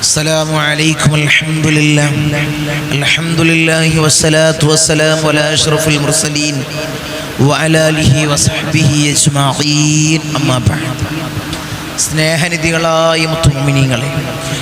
السلام عليكم الحمد لله الحمد لله والصلاة والسلام على أشرف المرسلين وعلى آله وصحبه أجمعين أما بعد സ്നേഹനിധികളായ മുത്തുമിനിങ്ങളെ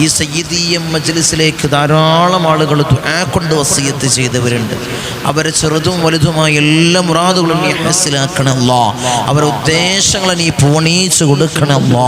ഈ സയ്യിദീയ മജ്ലിസിലേക്ക് ധാരാളം ആളുകൾ ദുആ കൊണ്ട് വസീയത്ത് ചെയ്തവരുണ്ട്. അവരെ ചെറുതും വലുതുമായ എല്ലാ മുറാദുകളും നീ മനസ്സിലാക്കണമല്ലോ. അവരുടെ ഉദ്ദേശങ്ങളെ നീ പൂണീച്ച് കൊടുക്കണമല്ലോ.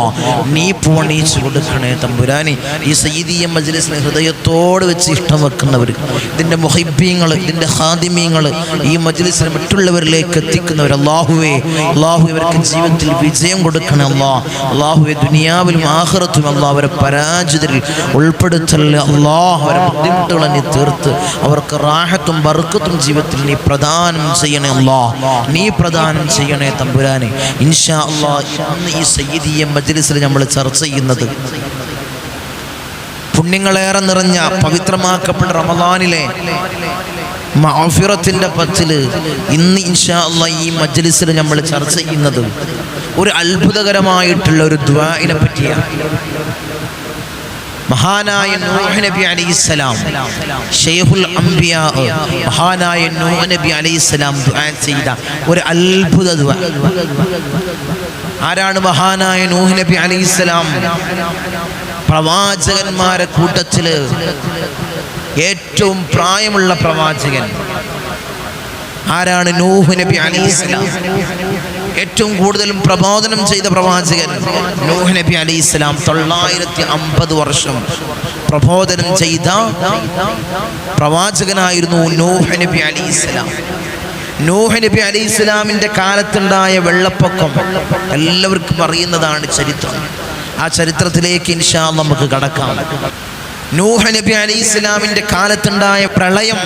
നീ പൂണീച്ച് കൊടുക്കണേ തമ്പുരാനി. ഈ സയ്യിദീയ മജ്ലിസിനെ ഹൃദയത്തോട് വെച്ച് ഇഷ്ടം വെക്കുന്നവർ ഇതിന്റെ മുഹൈബ്യങ്ങൾ ഇതിന്റെ ഹാദിമ്യങ്ങൾ ഈ മജ്ലിസിനെ മറ്റുള്ളവരിലേക്ക് എത്തിക്കുന്നവർ അള്ളാഹുവേ അള്ളാഹു ഇവർക്ക് ജീവിതത്തിൽ വിജയം കൊടുക്കണമല്ലോ. അള്ളാഹുവെ ദുനിയാവിലും ആഹ്റത്തും അള്ളാഹ് അവരെ പരാജിതരിൽ ഉൾപ്പെടുത്തല്ലേ അല്ലാ അവരെ ബുദ്ധിമുട്ടുകളെ നീ തീർത്ത്. അവർക്ക് റാഹത്തും ബർക്കത്തും ജീവിതത്തിൽ നീ പ്രദാനം ചെയ്യണേ അള്ളാഹ് നീ പ്രദാനം ചെയ്യണേ തമ്പുരാനെ. ഇൻഷാ അള്ളാഹ് ഇന്ന് ഈ സയ്യിദീയ മജ്ലിസിൽ നമ്മൾ ചർച്ച ചെയ്യുന്നത് പുണ്യങ്ങളേറെ നിറഞ്ഞ പവിത്രമാക്കപ്പെട്ട റമദാനിലെ മാഫിറത്തിന്റെ പത്തിൽ ഇന്ന് ഇൻഷാ അല്ലാ ഈ മജ്ലിസിൽ നമ്മൾ ചർച്ച ചെയ്യുന്നത് ഒരു അത്ഭുതകരമായിട്ടുള്ള ഒരു ദ്വാഇനെ പറ്റിയാണ്. മഹാനായ നൂഹ് നബി അലൈഹിസ്സലാം ഷെയ്ഖുൽ അംബിയാ മഹാനായ നൂഹ് നബി അലൈഹിസ്സലാം ദുആ ചെയ്ത ഒരു അത്ഭുത ദുആ. ആരാണ് മഹാനായ നൂഹ് നബി അലൈഹിസ്സലാം പ്രവാചകന്മാരെ കൂട്ടത്തിൽ ഏറ്റവും പ്രായമുള്ള പ്രവാചകൻ ആരാണ് നൂഹ് നബി അലൈഹിസ്സലാം ഏറ്റവും കൂടുതൽ പ്രബോധനം ചെയ്ത പ്രവാചകൻ നൂഹ് നബി അലി ഇസ്ലാം തൊള്ളായിരത്തി അമ്പത് വർഷം പ്രബോധനം ചെയ്ത പ്രവാചകനായിരുന്നു നൂഹ് നബി അലി ഇസ്ലാം നൂഹ് നബി അലി ഇസ്ലാമിന്റെ കാലത്തുണ്ടായ വെള്ളപ്പൊക്കം എല്ലാവർക്കും അറിയുന്നതാണ് ചരിത്രം. ആ ചരിത്രത്തിലേക്ക് ഇൻഷാ നമുക്ക് കടക്കാം. നൂഹ് നബി അലി ഇസ്ലാമിന്റെ കാലത്തുണ്ടായ പ്രളയം.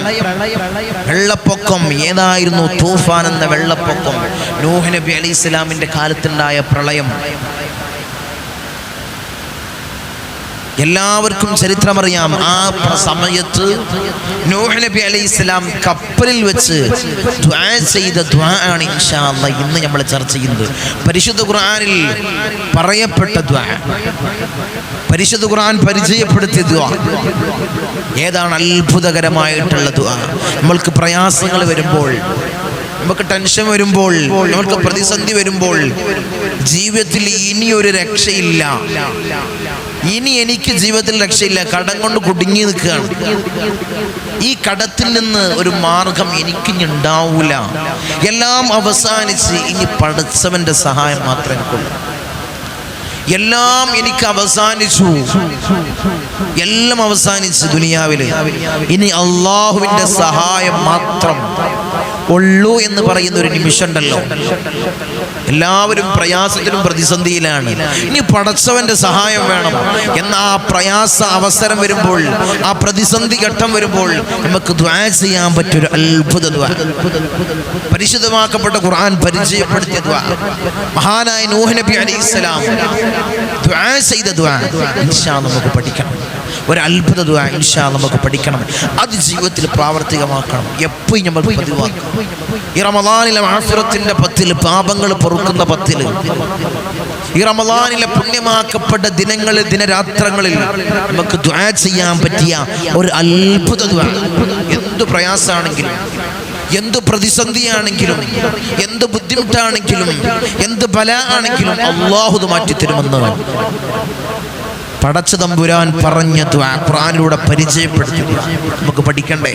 വെള്ളപ്പൊക്കം ഏതായിരുന്നു? തൂഫാൻ എന്ന വെള്ളപ്പൊക്കം. നൂഹ് നബി അലി ഇസ്ലാമിന്റെ കാലത്തുണ്ടായ പ്രളയം. എല്ലാവർക്കും ചരിത്രമറിയാം. ആ സമയത്ത് നൂഹ് നബി അലൈഹി ഇസ്ലാം കപ്പലിൽ വെച്ച് ചെയ്ത ദ്വാ ആണ് ഇൻഷാ ഇന്ന് നമ്മൾ ചർച്ച ചെയ്യുന്നത്. പരിശുദ്ധ ഖുർആനിൽ പറയപ്പെട്ട ദ്വാ. പരിശുദ്ധ ഖുർആൻ പരിചയപ്പെടുത്തിയ ദ്വാ. ഏതാണ് അത്ഭുതകരമായിട്ടുള്ള ദ്വാ? നമ്മൾക്ക് പ്രയാസങ്ങൾ വരുമ്പോൾ നമുക്ക് ടെൻഷൻ വരുമ്പോൾ നമുക്ക് പ്രതിസന്ധി വരുമ്പോൾ ജീവിതത്തിൽ ഇനിയൊരു രക്ഷയില്ല. ഇനി എനിക്ക് ജീവിതത്തിൽ രക്ഷയില്ല. കടം കൊണ്ട് കുടുങ്ങി നിൽക്കുകയാണ്. ഈ കടത്തിൽ നിന്ന് ഒരു മാർഗം എനിക്കിനി ഉണ്ടാവൂല. എല്ലാം അവസാനിച്ച് ഇനി പഠിച്ചവന്റെ സഹായം മാത്രമേ എനിക്കുള്ളൂ. എല്ലാം എനിക്ക് അവസാനിച്ചു. എല്ലാം അവസാനിച്ചു ദുനിയാവിൽ ഇനി അള്ളാഹുവിന്റെ സഹായം മാത്രം. ഉള്ളൂ എന്ന് പറയുന്ന ഒരു നിമിഷം ഉണ്ടല്ലോ എല്ലാവരും പ്രയാസത്തിലും പ്രതിസന്ധിയിലാണ്. ഇനി പടച്ചവന്റെ സഹായം വേണം. എന്ന ആ പ്രയാസ അവസരം വരുമ്പോൾ ആ പ്രതിസന്ധി ഘട്ടം വരുമ്പോൾ നമുക്ക് ദ്വാ ചെയ്യാൻ പറ്റൊരു അത്ഭുത പരിശുദ്ധമാക്കപ്പെട്ട ഖുർആൻ പരിചയപ്പെടുത്തിയ ദ്വാ. മഹാനായ നൂഹ് നബി അലൈഹിസ്സലാം ദ്വാ ചെയ്ത ദ്വാ. നമുക്ക് പഠിക്കണം ഒരു അത്ഭുത ദുആ ഇൻഷാ നമുക്ക് പഠിക്കണം. അത് ജീവിതത്തിൽ പ്രാവർത്തികമാക്കണം. എപ്പോഴും നമ്മൾ ഈ പത്തിൽ പാപങ്ങൾ പൊറുക്കുന്ന പത്തിൽ ഈ പുണ്യമാക്കപ്പെട്ട ദിനങ്ങളിൽ ദിനരാത്രങ്ങളിൽ നമുക്ക് ദുആ ചെയ്യാൻ പറ്റിയ ഒരു അത്ഭുത ദുആ. എന്ത് പ്രയാസമാണെങ്കിലും എന്ത് പ്രതിസന്ധിയാണെങ്കിലും എന്ത് ബുദ്ധിമുട്ടാണെങ്കിലും എന്ത് ബല ആണെങ്കിലും അള്ളാഹുത് മാറ്റിത്തരുമെന്ന് പടച്ച തമ്പുരാൻ പറഞ്ഞ ഖുറാനിലൂടെ പരിചയപ്പെടുത്തി. നമുക്ക് പഠിക്കണ്ടേ?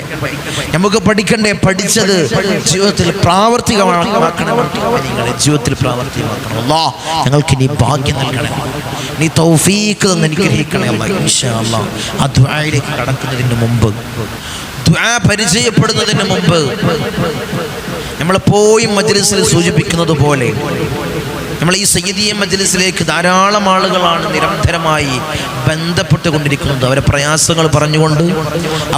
നമുക്ക് പഠിക്കണ്ടേ? പഠിച്ചത് ജീവിതത്തിൽ പ്രാവർത്തികമാക്കണം ജീവിതത്തിൽ പ്രാവർത്തികമാക്കണം. അല്ലാ ഞങ്ങൾക്ക് ഭാഗ്യം നൽകണം നീ തൗഫീക്ക് തന്നെ അനുഗ്രഹിക്കണേ ഗ്രഹിക്കണം ആ ദ്വായിലേക്ക് കടക്കുന്നതിന് മുമ്പ് ദ്വാ പരിചയപ്പെടുന്നതിന് മുമ്പ് നമ്മൾ പോയി മജ്ലിസിൽ സൂചിപ്പിക്കുന്നത് പോലെ നമ്മൾ ഈ സയ്യിദിയ മജ്ലിസിലേക്ക് ധാരാളം ആളുകളാണ് നിരന്തരമായി ബന്ധപ്പെട്ടുകൊണ്ടിരിക്കുന്നത്. അവരെ പ്രയാസങ്ങൾ പറഞ്ഞുകൊണ്ട്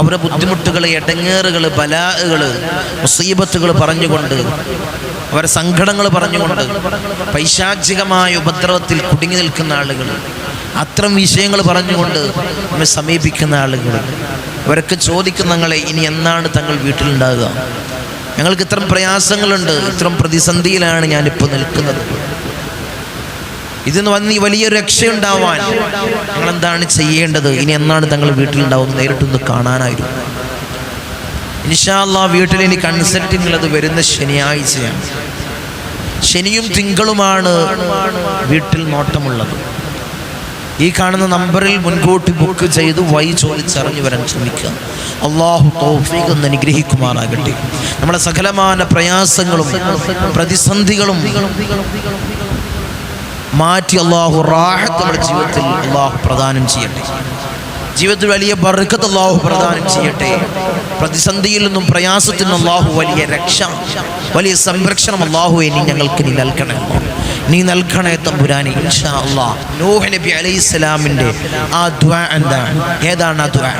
അവരുടെ ബുദ്ധിമുട്ടുകൾ എടങ്ങേറുകൾ ബലാഹുകൾ മുസീബത്തുകൾ പറഞ്ഞുകൊണ്ട് അവരെ സങ്കടങ്ങൾ പറഞ്ഞുകൊണ്ട് പൈശാചികമായ ഉപദ്രവത്തിൽ കുടുങ്ങി നിൽക്കുന്ന ആളുകൾ അത്തരം വിഷയങ്ങൾ പറഞ്ഞുകൊണ്ട് നമ്മെ സമീപിക്കുന്ന ആളുകൾ അവരൊക്കെ ചോദിക്കുന്ന ഞങ്ങളെ ഇനി എന്നാണ് തങ്ങൾ വീട്ടിലുണ്ടാകുക ഞങ്ങൾക്ക് ഇത്തരം പ്രയാസങ്ങളുണ്ട് ഇത്തരം പ്രതിസന്ധിയിലാണ് ഞാനിപ്പോൾ നിൽക്കുന്നത്. ഇതിന്ന് വന്ന് ഈ വലിയൊരു രക്ഷയുണ്ടാവാൻ ഞങ്ങൾ എന്താണ് ചെയ്യേണ്ടത്? ഇനി എന്നാണ് തങ്ങൾ വീട്ടിലുണ്ടാവുന്നത്? നേരിട്ടൊന്ന് കാണാനായിരുന്നു. ഇൻഷാല്ല വീട്ടിൽ ഇനി കൺസൾട്ടിംഗ് അത് വരുന്ന ശനിയാഴ്ചയാണ്. ശനിയും തിങ്കളുമാണ് വീട്ടിൽ നോട്ടമുള്ളത്. ഈ കാണുന്ന നമ്പറിൽ മുൻകൂട്ടി ബുക്ക് ചെയ്ത് വൈ ചോദിച്ചറിഞ്ഞു വരാൻ ശ്രമിക്കുക. അള്ളാഹു തൗഫീഖ് അനുഗ്രഹിക്കുമാറാകട്ടെ. നമ്മുടെ സകലമാന പ്രയാസങ്ങളും പ്രതിസന്ധികളും മാറ്റി അള്ളാഹു റാഹത്ത് നമ്മുടെ ജീവിതത്തിൽ അള്ളാഹു പ്രദാനം ചെയ്യട്ടെ. ജീവിതത്തിൽ വലിയ ബർക്കത്ത് അള്ളാഹു പ്രദാനം ചെയ്യട്ടെ. പ്രതിസന്ധിയിൽ നിന്നും പ്രയാസത്തിൽ നിന്നും അള്ളാഹു വലിയ രക്ഷ വലിയ സംരക്ഷണം അള്ളാഹു ഇനി ഞങ്ങൾക്ക് നീ നൽകണേ നീ നൽകണേ തമ്പുരാനി ഇൻഷാ നബി അലൈഹി സ്വലാമിന്റെ ആ ദ്വാ എന്താണ് ഏതാണ് ആ ദ്വാ?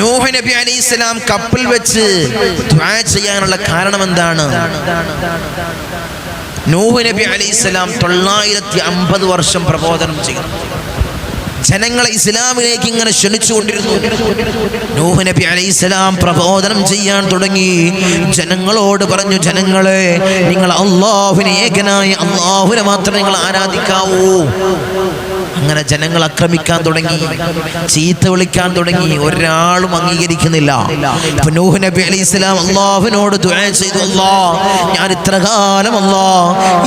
നൂഹ് നബി അലൈഹി സ്വലാം കപ്പിൽ വെച്ച് ദ്വാ ചെയ്യാനുള്ള കാരണം എന്താണ്? നൂഹ് നബി അലൈഹി സ്വലാം തൊള്ളായിരത്തി അമ്പത് വർഷം പ്രബോധനം ചെയ്തു. ജനങ്ങളെ ഇസ്ലാമിലേക്ക് ഇങ്ങനെ ക്ഷണിച്ചു കൊണ്ടിരുന്നു നൂഹ് നബി അലൈഹിസ്സലാം പ്രബോധനം ചെയ്യാൻ തുടങ്ങി. ജനങ്ങളോട് പറഞ്ഞു ജനങ്ങളെ നിങ്ങൾ അള്ളാഹുവിനെ ഏകനായ അള്ളാഹുവിനെ മാത്രം നിങ്ങൾ ആരാധിക്കാവൂ. അങ്ങനെ ജനങ്ങൾ ആക്രമിക്കാൻ തുടങ്ങി. ചീത്ത വിളിക്കാൻ തുടങ്ങി. ഒരാളും അംഗീകരിക്കുന്നില്ല. നൂഹ് നബി അലൈഹി സ്വലാം അള്ളാഹുവിനോട് ചെയ്തു അല്ലാ ഞാൻ ഇത്ര കാലം അല്ലാ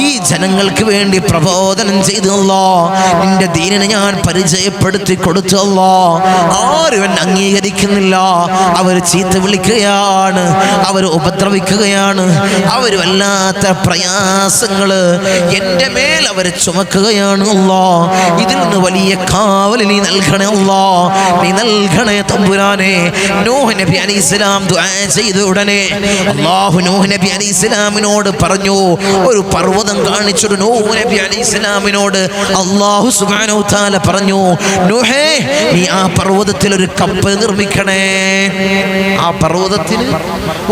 ഈ ജനങ്ങൾക്ക് വേണ്ടി പ്രബോധനം ചെയ്തു അല്ലാ നിന്റെ ദീനിനെ ഞാൻ പരിചയപ്പെടുത്തി കൊടുത്തല്ലോ ആരും എന്നെ അംഗീകരിക്കുന്നില്ല. അവർ ചീത്ത വിളിക്കുകയാണ്. അവർ ഉപദ്രവിക്കുകയാണ്. അവർ വല്ലാത്ത പ്രയാസങ്ങൾ എന്റെ മേൽ അവർ ചുമക്കുകയാണ് അല്ലോ. ഇതിൽ നിന്ന് വലിയ കാവൽ നീ നൽകണേ അല്ലോ. നീ നൽകണേ തമ്പുരാനെ. നൂഹ് നബി അലി ഇസ്ലാം ചെയ്ത ഉടനെ അല്ലാഹു നൂഹ് നബി അലി ഇസ്ലാമിനോട് പറഞ്ഞു ഒരു പർവതം കാണിച്ചൊരു നൂഹ് നബി അലി ഇസ്ലാമിനോട് അല്ലാഹു സുബ്ഹാനഹു താല പറഞ്ഞു നൂഹേ നീ ആ പർവതത്തിൽ ഒരു കപ്പൽ നിർമ്മിക്കണേ. ആ പർവതത്തിൽ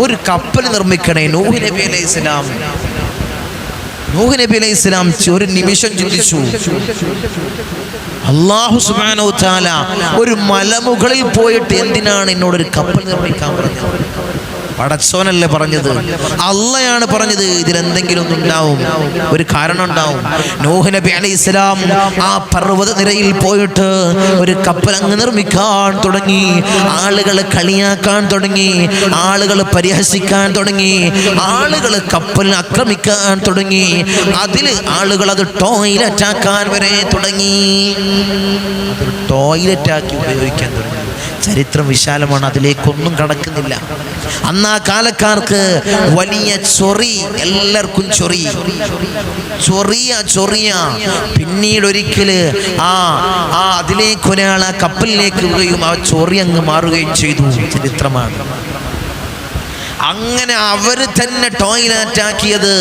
ഒരു കപ്പൽ നിർമ്മിക്കണേ നൂഹ് നബി അലൈഹി സ്വലാം. നൂഹ് നബി അലൈഹി സ്വലാം ഒരു നിമിഷം ചിന്തിച്ചു. അള്ളാഹു സുബാനോ താല ഒരു മലമുകളിൽ പോയിട്ട് എന്തിനാണ് എന്നോട് ഒരു കപ്പൽ നിർമ്മിക്കാൻ പറഞ്ഞത്? പടച്ചോനല്ലേ പറഞ്ഞത്? അള്ളയാണ് പറഞ്ഞത്. ഇതിലെന്തെങ്കിലും ഉണ്ടാവും ഒരു കാരണം ഉണ്ടാവും നൂഹ് നബി അലൈഹി ഇസ്ലാം ആ പർവത നിരയിൽ പോയിട്ട് ഒരു കപ്പൽ അങ്ങ് നിർമ്മിക്കാൻ തുടങ്ങി. ആളുകൾ കളിയാക്കാൻ തുടങ്ങി. ആളുകൾ പരിഹസിക്കാൻ തുടങ്ങി. ആളുകൾ കപ്പൽ ആക്രമിക്കാൻ തുടങ്ങി. അതിൽ ആളുകൾ അത് ടോയ്ലറ്റ് ആക്കാൻ വരെ തുടങ്ങി. ടോയ്ലറ്റ് ആക്കി ഉപയോഗിക്കാൻ തുടങ്ങി. ചരിത്രം വിശാലമാണ് അതിലേക്കൊന്നും കടക്കുന്നില്ല. അന്ന് ആ കാലക്കാർക്ക് വലിയ ചൊറി എല്ലാവർക്കും ചൊറി. ചൊറിയ ചൊറിയ. പിന്നീട് ഒരിക്കൽ ആ ആ അതിലേക്ക് ഒരാൾ ആ കപ്പലിലേക്ക് വീഴുകയും ആ ചൊറി അങ്ങ് മാറുകയും ചെയ്തു. ചരിത്രമാണ്. അങ്ങനെ അവർ തന്നെ ടോയ്ലറ്റ് ആക്കിയത്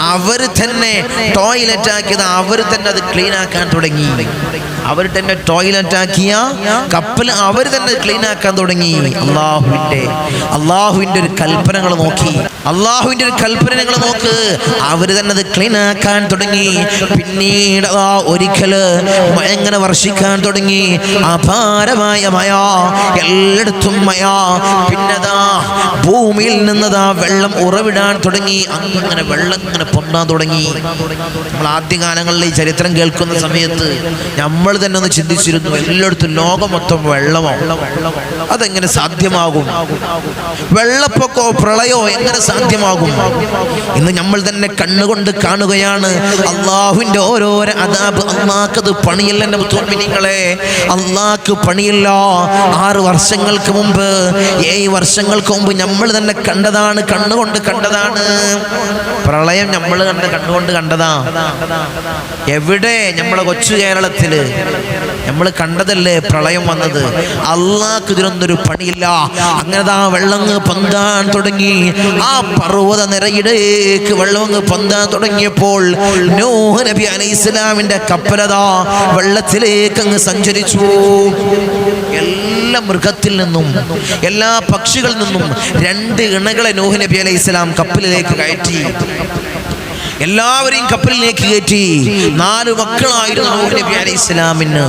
അവർ തന്നെ ടോയ്ലറ്റ് ആക്കിയത് അവർ തന്നെ അത് ക്ലീൻ ആക്കാൻ തുടങ്ങി. അവർ തന്നെ ടോയ്ലറ്റ് ആക്കിയ കപ്പൽ അവർ തന്നെ ക്ലീൻ ആക്കാൻ തുടങ്ങി. അള്ളാഹുവിന്റെ അള്ളാഹുവിന്റെ ഒരു കൽപ്പനകൾ നോക്കി. അള്ളാഹുവിന്റെ ഒരു കൽപ്പനകൾ നോക്ക്. അവർ തന്നെ അത് ക്ലീൻ ആക്കാൻ തുടങ്ങി. പിന്നീട് ആ ഒരിക്കൽ മഴ ഇങ്ങനെ വർഷിക്കാൻ തുടങ്ങി. അപാരമായ മയ എല്ലായിടത്തും മയ പിന്നതാ ഭൂമിയിൽ നിന്നതാ വെള്ളം ഉറവിടാൻ തുടങ്ങി. അങ്ങനെ വെള്ളം ഇങ്ങനെ പൊണ്ടാൻ തുടങ്ങി. നമ്മൾ ആദ്യകാലങ്ങളിൽ ചരിത്രം കേൾക്കുന്ന സമയത്ത് നമ്മൾ തന്നെ ഒന്ന് ചിന്തിച്ചിരുന്നു. എല്ലായിടത്തും ലോകം മൊത്തം വെള്ളമോ അതെങ്ങനെ സാധ്യമാകും? വെള്ളപ്പൊക്കോ പ്രളയോ എങ്ങനെ സാധ്യമാകും? ഇന്ന് നമ്മൾ തന്നെ കണ്ണുകൊണ്ട് കാണുകയാണ്. അള്ളാഹുവിന്റെ ഓരോരോ അതാബ് അള്ളാഹ്ക്കത് പണിയില്ല എന്റെ മുത്തോമിനിങ്ങളെ അള്ളാഹ്ക്ക് പണിയില്ല. ആറ് വർഷങ്ങൾക്ക് മുമ്പ് ഏഴ് വർഷങ്ങൾക്ക് മുമ്പ് നമ്മൾ തന്നെ കണ്ടതാണ് കണ്ണുകൊണ്ട് കണ്ടതാണ്. പ്രളയം നമ്മൾ കണ്ട് കണ്ണുകൊണ്ട് കണ്ടതാ. എവിടെ? നമ്മളെ കൊച്ചു കേരളത്തിൽ. നമ്മൾ കണ്ടതല്ലേ പ്രളയം വന്നത്? അള്ളാഹ് ഇതിനൊന്നൊരു പണിയില്ല. അങ്ങനെ ആ വെള്ളങ്ങ് പൊന്താൻ തുടങ്ങി. ആ പർവത നിരയിടേക്ക് വെള്ളമങ്ങ് പൊന്താൻ തുടങ്ങിയപ്പോൾ നബി അലൈഹി ഇസ്ലാമിന്റെ കപ്പലതാ വെള്ളത്തിലേക്ക് അങ്ങ് സഞ്ചരിച്ചു. എല്ലാ മൃഗത്തിൽ നിന്നും എല്ലാ പക്ഷികളിൽ നിന്നും രണ്ട് ഇണകളെ നൂഹ് നബി അലൈഹി ഇസ്ലാം കപ്പലിലേക്ക് കയറ്റി. എല്ലാവരെയും കപ്പലിലേക്ക് കയറ്റി. നാല് മക്കളായിരുന്നു നൂഹ് നബി അലൈഹി ഇസ്ലാമിന്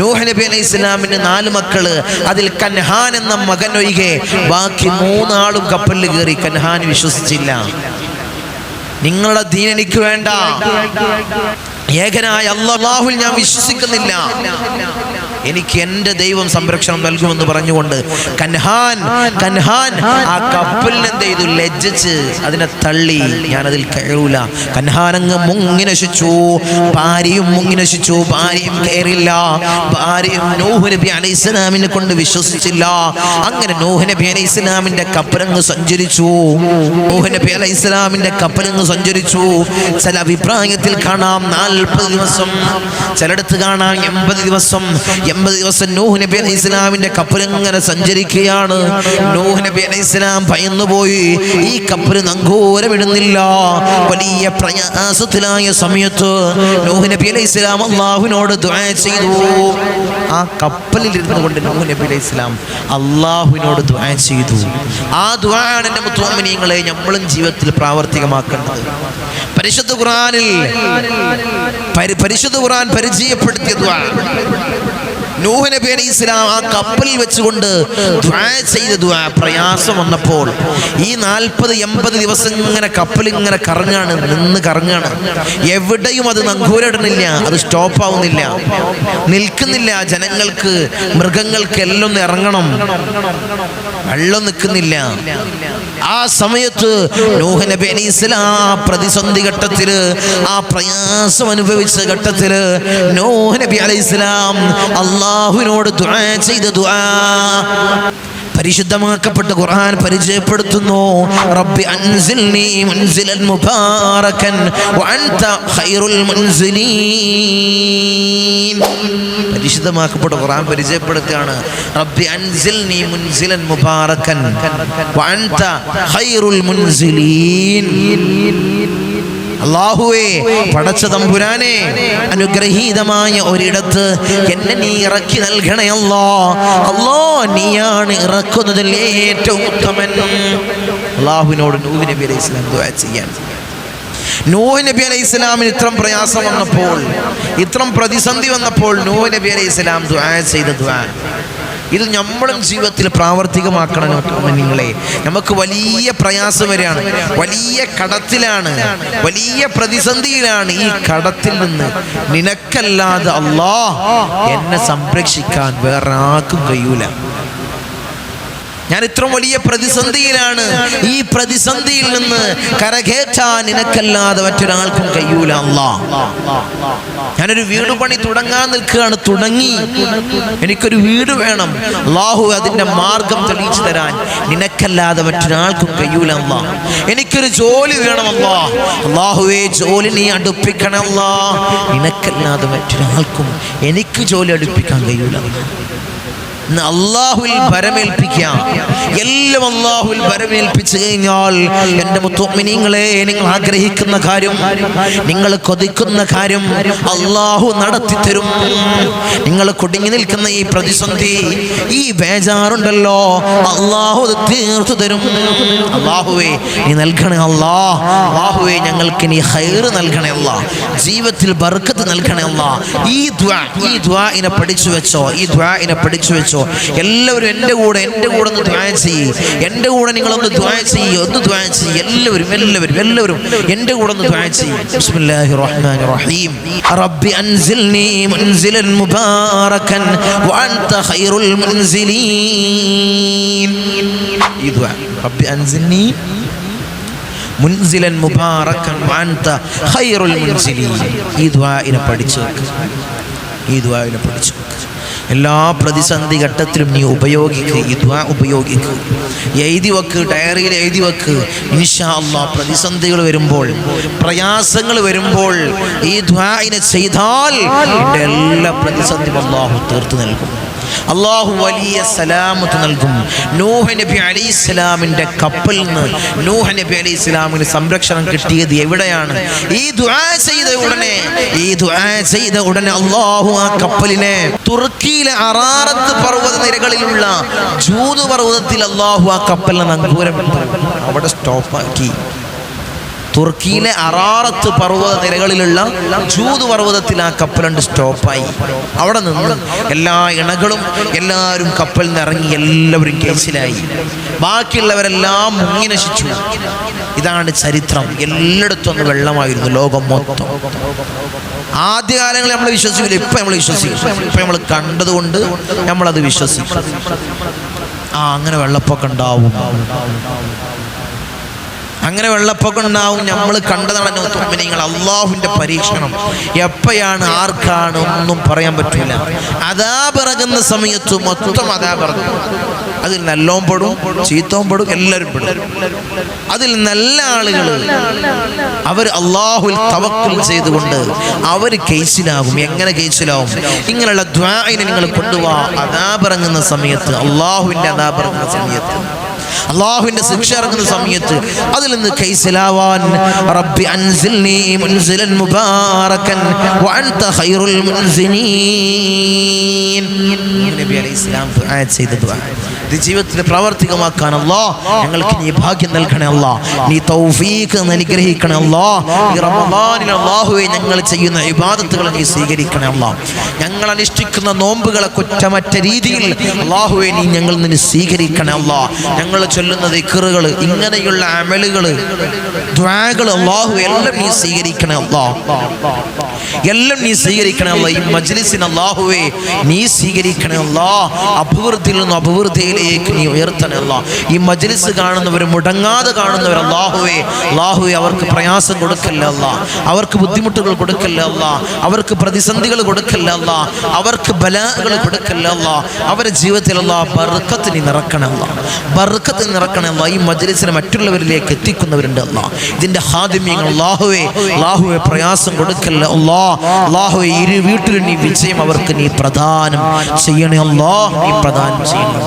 നൂഹ് നബി അലൈഹി ഇസ്ലാമിന് നാല് മക്കൾ. അതിൽ കൻഹാൻ എന്ന മകൻ ഒഴികെ ബാക്കി മൂന്നാളും കപ്പലിൽ കയറി. കൻഹാൻ വിശ്വസിച്ചില്ല. നിങ്ങളുടെ ദീൻ എനിക്ക് വേണ്ട. ഏകനായ അള്ളാഹുൽ ഞാൻ വിശ്വസിക്കുന്നില്ല. എനിക്ക് എന്റെ ദൈവം സംരക്ഷണം നൽകുമെന്ന് പറഞ്ഞുകൊണ്ട് കൻഹാൻ കൻഹാൻ ആ കപ്പലിനെന്ത് ചെയ്തു? ലജ്ജിച്ച് അതിനെ തള്ളി. ഞാനതിൽ കയറൂല. കൻഹാൻ അങ്ങ് മുങ്ങി നശിച്ചു. ഭാര്യയും മുങ്ങി നശിച്ചു. ഭാര്യയും കയറില്ല. ഭാര്യയും നൂഹ് നബി അലൈഹി ഇസ്ലാമിനെ കൊണ്ട് വിശ്വസിച്ചില്ല. അങ്ങനെ നൂഹ് നബി അലൈഹി ഇസ്ലാമിന്റെ കപ്പലങ്ങ് സഞ്ചരിച്ചു. നൂഹ് നബി അലൈഹി ഇസ്ലാമിന്റെ കപ്പലങ്ങ് സഞ്ചരിച്ചു. ചില അഭിപ്രായത്തിൽ കാണാം. നാൽപ്പത് ദിവസം. ചിലടത്ത് കാണാം എൺപത് ദിവസം. എൺപത് ദിവസം നൂഹ് നബി അലൈഹി ഇസ്ലാമിന്റെ കപ്പലിങ്ങനെ സഞ്ചരിക്കുകയാണ്. നൂഹ് നബി അലൈഹി ഇസ്ലാം ഭയന്നുപോയി. ഈ കപ്പൽ നങ്കൂരമിടുന്നില്ല വലിയ പ്രയാസത്തിലായ സമയത്ത് നൂഹ് നബി അലൈഹി ഇസ്ലാം അള്ളാഹുവിനോട് ചെയ്തു. ആ കപ്പലിൽ ഇരുന്നു കൊണ്ട് നൂഹ് നബി അലൈഹി ഇസ്ലാം അള്ളാഹുവിനോട് ചെയ്തു. ആ ദുആണ് എന്റെ മുത്തുവാമിനിയങ്ങളെ നമ്മളും ജീവിതത്തിൽ പ്രാവർത്തികമാക്കേണ്ടത്. പരിശുദ്ധ പരി- പരിശുദ്ധ ഖുർആൻ പരിചയപ്പെടുത്തിയ ദുആ നൂഹ് നബി അലൈഹി ഇസ്ലാം ആ കപ്പലിൽ വെച്ചുകൊണ്ട് ദുആ ചെയ്ത പ്രയാസം വന്നപ്പോൾ ഈ നാൽപ്പത് എൺപത് ദിവസം ഇങ്ങനെ കപ്പൽ ഇങ്ങനെ കറങ്ങാണ് നിന്ന് കറങ്ങാണ്. എവിടെയും അത് നങ്കൂരിടണില്ല അത് സ്റ്റോപ്പ് ആവുന്നില്ല. നിൽക്കുന്നില്ല ജനങ്ങൾക്ക് മൃഗങ്ങൾക്ക് എല്ലാം ഒന്ന് ഇറങ്ങണം. വെള്ളം നിൽക്കുന്നില്ല. ആ സമയത്ത് നൂഹ് നബി പ്രതിസന്ധി ഘട്ടത്തിൽ ആ പ്രയാസം അനുഭവിച്ച ഘട്ടത്തിൽ നൂഹ് നബി അലൈഹി അള്ളാഹുവിനോട് ദുആ ചെയ്ത ദുആ. പരിശുദ്ധമാക്കപ്പെട്ട ഖുർആൻ പരിചയപ്പെടുത്തുന്നു. റബ്ബി അൻസിൽനി മുൻസിലൻ മുബാറകൻ വഅൻത ഖൈറുൽ മുൻസിലീൻ. പരിശുദ്ധമാക്കപ്പെട്ട ഖുർആൻ പരിചയപ്പെടുത്തുകയാണ്. റബ്ബി അൻസിൽനി മുൻസിലൻ മുബാറകൻ വഅൻത ഖൈറുൽ മുൻസിലീൻ. അള്ളാഹുവേ പടച്ച തമ്പുരാനെ അനുഗ്രഹീതമായ ഒരിടത്ത് എന്നെ നീ ഇറക്കി നൽകണേ അല്ലോ അല്ലോ നീയാണ് ഇറക്കുന്നതിൽ ഏറ്റവും ഉത്തമൻ. അള്ളാഹുവിനോട് നൂഹ് നബി അലൈഹി ഇസ്ലാം ദുആ ചെയ്യാൻ. നൂഹ് നബി അലൈഹി ഇസ്ലാമിന് ഇത്രം പ്രയാസം വന്നപ്പോൾ ഇത്രം പ്രതിസന്ധി വന്നപ്പോൾ നൂഹ് നബി അലൈഹി ഇസ്ലാം ദുആ ചെയ്ത ദുആ. ഇത് നമ്മളും ജീവിതത്തിൽ പ്രാവർത്തികമാക്കണം നിങ്ങളെ. നമുക്ക് വലിയ പ്രയാസം വരെയാണ്. വലിയ കടത്തിലാണ്. വലിയ പ്രതിസന്ധിയിലാണ് ഈ കടത്തിൽ നിന്ന് നിനക്കല്ലാതെ അല്ലാ എന്നെ സംരക്ഷിക്കാൻ വേറെ ആർക്കും കഴിയൂല. ഞാൻ ഇത്ര വലിയ പ്രതിസന്ധിയിലാണ്. ഈ പ്രതിസന്ധിയിൽ നിന്ന് കരകേറ്റാൻ നിനക്കല്ലാതെ മറ്റൊരാൾക്കും കഴിയൂല ഞാനൊരു വീട് പണി തുടങ്ങാൻ നിൽക്കുകയാണ്. തുടങ്ങി. എനിക്കൊരു വീട് വേണം. അള്ളാഹു അതിന്റെ മാർഗം തെളിയിച്ചു തരാൻ നിനക്കല്ലാതെ മറ്റൊരാൾക്കും കഴിയൂല എനിക്കൊരു ജോലി വേണം അല്ലാ. അള്ളാഹുവേ ജോലി നീ അടുപ്പിക്കണം അല്ലാ. നിനക്കല്ലാതെ മറ്റൊരാൾക്കും എനിക്ക് ജോലി അടുപ്പിക്കാൻ കഴിയൂല അള്ളാഹുവിൽ ഭരമേൽപ്പിക്കാം. എല്ലാം അള്ളാഹുവിൽ ഭരമേൽപ്പിച്ചു കഴിഞ്ഞാൽ എന്റെ മുത്തോമിനിങ്ങളെ നിങ്ങൾ ആഗ്രഹിക്കുന്ന കാര്യം നിങ്ങൾ കൊതിക്കുന്ന കാര്യം അള്ളാഹു നടത്തി തരും. നിങ്ങൾ കുടുങ്ങി നിൽക്കുന്ന ഈ പ്രതിസന്ധി ഈ ബേജാറുണ്ടല്ലോ. അള്ളാഹു തീർത്തു തരും. അള്ളാഹുവേ നീ നൽകണേ അല്ലാ. അള്ളാഹുവേ ഞങ്ങൾക്ക് നീ ഹൈറ് നൽകണേ അല്ലാ. ജീവിതത്തിൽ ബർക്കത്ത് നൽകണേ അല്ലാ. ഈ ദ്വാ ഈ ദ്വാ ഇനെ പഠിച്ചു വെച്ചോ ഈ ദ്വാ ഇനെ പഠിച്ചു വെച്ചോ. എല്ലാവരും എന്റെ കൂടെ എന്റെ കൂടെ ഒന്ന് ദ്വാ ചെയ്യ്. എന്റെ കൂടെ നിങ്ങളൊന്ന് ദ്വാ ചെയ്യ് ഒന്ന് ദ്വാ ചെയ്യ്. എല്ലാവരും എല്ലാവരും എല്ലാവരും എന്റെ കൂടെ ഒന്ന് ദ്വാ ചെയ്യ്. ബിസ്മില്ലാഹിർ റഹ്മാനിർ റഹീം റബ്ബി അൻസിൽനി മുൻസിലൻ മുബാറകൻ വഅൻത ഖൈറുൽ മുൻസിലീൻ. ഈ ദ്വാ. റബ്ബി അൻസിൽനി മുൻസിലൻ മുബാറക്കൻ വാൻത ഖൈറുൽ മുൻസിലീൻ. ഈ ദുആഇനെ പഠിച്ചു വെക്കുക ഈ ദുആഇനെ പഠിച്ചു വെക്ക്. എല്ലാ പ്രതിസന്ധി ഘട്ടത്തിലും നീ ഉപയോഗിക്കുക ഈ ദ്വാ ഉപയോഗിക്കുക എഴുതി വെക്ക് ഡയറിയിൽ എഴുതി വെക്ക്. ഇൻഷാ അള്ളാ പ്രതിസന്ധികൾ വരുമ്പോൾ പ്രയാസങ്ങൾ വരുമ്പോൾ ഈ ദ്വായിനെ ചെയ്താൽ എല്ലാ പ്രതിസന്ധിയും അള്ളാഹു തീർത്തു നൽകും. അള്ളാഹു വലിയ സലാമത്ത് നൽകും. നൂഹ് നബി അലി ഇസ്ലാമിന്റെ കപ്പലിൽ നിന്ന് നൂഹ് നബി അലി ഇസ്ലാമിന് സംരക്ഷണം കിട്ടിയത് എവിടെയാണ്? ഈ ദുആ ചെയ്ത ഉടനെ ഈ ദുആ ചെയ്ത ഉടനെ അള്ളാഹു ആ കപ്പലിനെ തുർക്കിയിലെ അറാറത്ത് പർവത നിരകളിലുള്ള ജൂത് പർവതത്തിൽ അള്ളാഹു ആ കപ്പലിനെ നങ്കൂരം അവിടെ സ്റ്റോപ്പാക്കി തുർക്കിയിലെ അറാറത്ത് പർവത നിരകളിലുള്ള ജൂത് പർവതത്തിൽ ആ കപ്പലുണ്ട് സ്റ്റോപ്പായി. അവിടെ നിന്ന് എല്ലാ ഇണകളും എല്ലാവരും കപ്പലിൽ നിന്ന് ഇറങ്ങി എല്ലാവരും കേസിലായി ബാക്കിയുള്ളവരെല്ലാം മുങ്ങി നശിച്ചു. ഇതാണ് ചരിത്രം. എല്ലായിടത്തും അന്ന് വെള്ളമായിരുന്നു ലോകം മൊത്തം. ആദ്യകാലങ്ങളിൽ നമ്മൾ വിശ്വസിക്കില്ല ഇപ്പം നമ്മൾ വിശ്വസിക്കും ഇപ്പം നമ്മൾ കണ്ടതുകൊണ്ട് നമ്മളത് വിശ്വസിക്കും ആ അങ്ങനെ വെള്ളപ്പൊക്കം ഉണ്ടാവും. അങ്ങനെ വെള്ളപ്പൊക്കം ഉണ്ടാവും നമ്മൾ കണ്ടതാണ് തുമ്മിനിങ്ങൾ അള്ളാഹുവിന്റെ പരീക്ഷണം. എപ്പോഴാണ് ആർക്കാണ് ഒന്നും പറയാൻ പറ്റില്ല അതാ പിറകുന്ന സമയത്ത് മൊത്തം അതാ പിറകും. അതിൽ നല്ലോം പെടും ചീത്തവും പെടും എല്ലാവരും പെടും. അതിൽ നല്ല ആളുകൾ അവർ അള്ളാഹുൽ തവക്കൽ ചെയ്തുകൊണ്ട് അവർ കേസിലാകും. എങ്ങനെ കേസിലാവും? ഇങ്ങനെയുള്ള ദ്വായിനെ നിങ്ങൾ കൊണ്ടുപോവാ അതാപിറങ്ങുന്ന സമയത്ത് അള്ളാഹുവിന്റെ അതാ പിറങ്ങുന്ന സമയത്ത്. അള്ളാഹുവിന്റെ ശിക്ഷ ഇറങ്ങുന്ന സമയത്ത് അതിൽ നിന്ന് കൈസലാവാൻ റബ്ബി അൻസിൽനി മുൻസിലൻ മുബാറകൻ വഅൻത ഖൈറുൽ മുൻസിനീൻ. നബി അലൈഹി സ്വലാം ദുആ ചെയ്ത ദുആ. ഇത് ജീവിതത്തിൽ പ്രാവർത്തികമാക്കാൻ ഞങ്ങൾക്ക് നീ ഭാഗ്യം നൽകണേ നീ തൗഫീഖ് അനുഗ്രഹിക്കണേ അല്ലാ. ഈ റമദാനിൽ അല്ലാഹുവേ ഞങ്ങൾ ചെയ്യുന്ന ഇബാദത്തുകൾ നീ സ്വീകരിക്കണേ അല്ലാ. ഞങ്ങൾ അനുഷ്ഠിക്കുന്ന നോമ്പുകളെ കുറ്റമറ്റ രീതിയിൽ അല്ലാഹുവേ നീ ഞങ്ങൾ നിന്ന് സ്വീകരിക്കണേ അല്ലാ. ഞങ്ങൾ ചൊല്ലുന്ന ദിക്റുകൾ ഇങ്ങനെയുള്ള അമലുകൾ ദ്വാകൾ അള്ളാഹു എല്ലാം നീ സ്വീകരിക്കണേ അല്ലാ. എല്ലാം നീ സ്വീകരിക്കണേ അല്ല. ഈ മജ്ലിസിന് അള്ളാഹുവെ നീ സ്വീകരിക്കണേ അല്ലാ. അഭിവൃദ്ധിയിൽ നിന്നും അഭിവൃദ്ധിയിലേക്ക് നീ ഉയർത്തനല്ല ഈ മജ്ലിസ് കാണുന്നവർ മുടങ്ങാതെ കാണുന്നവർ അള്ളാഹുവേ അല്ലാഹുവേ അവർക്ക് പ്രയാസം കൊടുക്കല്ല അവർക്ക് ബുദ്ധിമുട്ടുകൾ കൊടുക്കല്ല അവർക്ക് പ്രതിസന്ധികൾ കൊടുക്കല്ല അവർക്ക് ബലകൾ കൊടുക്കല്ല അല്ല. അവരുടെ ജീവിതത്തിൽ അല്ല ബർക്കത്ത് നിറക്കണമല്ല നിറക്കണം അല്ല. ബർക്കത്ത് നിറക്കണം അല്ല. ഈ മജ്ലിസിനെ മറ്റുള്ളവരിലേക്ക് എത്തിക്കുന്നവരുണ്ട് അല്ല. ഇതിന്റെ ഹാദിമ്യങ്ങൾ അല്ലാഹുവേ അള്ളാഹുവെ പ്രയാസം കൊടുക്കല്ല അല്ലാ. അള്ളാഹുവെ ഇരു വീട്ടിലും നീ വിജയം അവർക്ക് നീ പ്രധാനം ചെയ്യണേ അല്ലാ. നീ പ്രധാനം ചെയ്യണം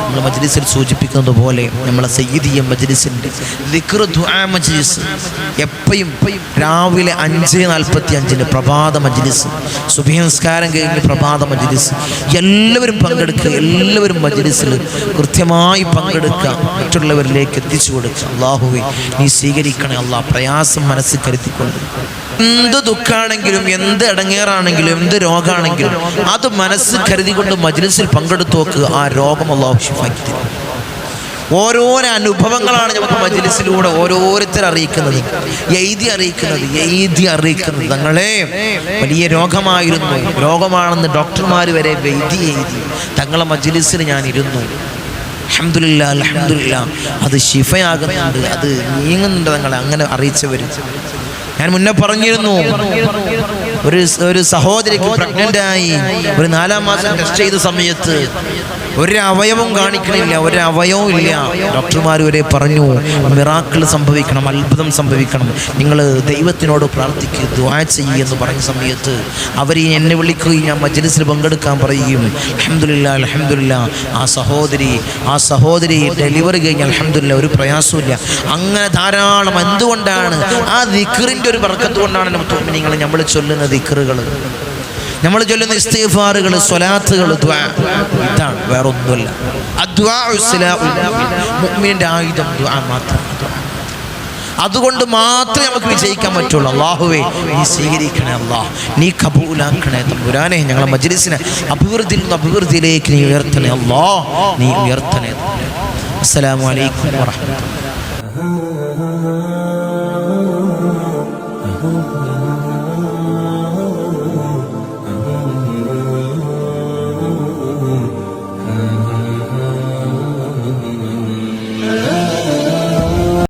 all. നമ്മൾ മജ്ലിസിൽ സൂചിപ്പിക്കുന്നത് പോലെ നമ്മളെ സയ്യിദിയ മജ്ലിസിന്റെ മജ്ലിസ്. എപ്പോഴും രാവിലെ അഞ്ച് നാൽപ്പത്തി അഞ്ചിന് പ്രഭാത മജ്ലിസ്. സുബഹി നിസ്കാരം കഴിഞ്ഞ് പ്രഭാത മജ്ലിസ്. എല്ലാവരും പങ്കെടുക്കുക എല്ലാവരും മജ്ലിസിൽ കൃത്യമായി പങ്കെടുക്കുക. മറ്റുള്ളവരിലേക്ക് എത്തിച്ചു കൊടുക്കുക. അള്ളാഹുവെ നീ സ്വീകരിക്കണേ അള്ളാഹ് പ്രയാസം മനസ്സിൽ കരുത്തിക്കൊണ്ട് എന്ത് ദുഃഖാണെങ്കിലും എന്ത് ഇടങ്ങേറാണെങ്കിലും എന്ത് രോഗമാണെങ്കിലും അത് മനസ്സ് കരുതിക്കൊണ്ട് മജ്ലിസിൽ പങ്കെടുത്തു നോക്കുക. ആ രോഗം അള്ളാഹു ഷിഫാക്കി ഓരോരോ അനുഭവങ്ങളാണ് നമുക്ക് മജ്ലിസിലൂടെ ഓരോരുത്തർ അറിയിക്കുന്നത്. എഴുതി അറിയിക്കുന്നത് എഴുതി അറിയിക്കുന്നത്. തങ്ങളെ വലിയ രോഗമായിരുന്നു. രോഗമാണെന്ന് ഡോക്ടർമാർ വരെ വൈദ്യ എഴുതി. തങ്ങളെ മജ്ലിസിൽ ഞാൻ ഇരുന്നു. അഹമ്മദില്ല അലഹമില്ല അത് ശിഫയാകുന്നുണ്ട് അത് നീങ്ങുന്നുണ്ട് തങ്ങളെ. അങ്ങനെ അറിയിച്ചവർ ഞാൻ മുന്നേ പറഞ്ഞിരുന്നു. ഒരു ഒരു സഹോദരിക്ക് പ്രഗ്നന്റ് ആയി ഒരു നാലാം മാസം ടെസ്റ്റ് ചെയ്ത സമയത്ത് ഒരു അവയവം കാണിക്കണില്ല ഒരു അവയവവും ഇല്ല. ഡോക്ടർമാർ വരെ പറഞ്ഞു മിറാക്കിൾ സംഭവിക്കണം അത്ഭുതം സംഭവിക്കണം. നിങ്ങൾ ദൈവത്തിനോട് പ്രാർത്ഥിക്കുക ദ്വാ ചെയ്യുക എന്ന് പറഞ്ഞ സമയത്ത് അവർ എന്നെ വിളിക്കുകയും ഞാൻ മജ്ലിസിൽ പങ്കെടുക്കാൻ പറയുകയും അലഹമില്ല അലഹമില്ല ആ സഹോദരി ആ സഹോദരി ഡെലിവറി കഴിഞ്ഞ് അലഹമില്ല ഒരു പ്രയാസമില്ല അങ്ങനെ ധാരാളം എന്തുകൊണ്ടാണ് ആ ദിക്കറിന്റെ ഒരു വർക്കത്ത് കൊണ്ടാണ് നിങ്ങൾ നമ്മൾ ചൊല്ലുന്ന ഇക്കറുകൾ നമ്മൾ ചൊല്ലുന്ന ഇസ്തീഫാറുകൾ സ്വലാത്തുകൾ ഇതാണ് വേറെ ഒന്നുമല്ല മുഅ്മിനിന്റെ ആയുധം മാത്രം. അതുകൊണ്ട് മാത്രമേ നമുക്ക് വിജയിക്കാൻ പറ്റുള്ളൂ. അള്ളാഹുവേ നീ സ്വീകരിക്കണേ അള്ളാഹ് നീ കബൂലാക്കണേ തമ്പുരാനെ. ഞങ്ങളെ മജ്ലിസിനെ അഭിവൃദ്ധിയിൽ നിന്ന് അഭിവൃദ്ധിയിലേക്ക് നീ ഉയർത്തണേ അള്ളാഹ് നീ ഉയർത്തണേ അസ്സലാമു അലൈക്കും വറഹ്മത്തുള്ളാഹി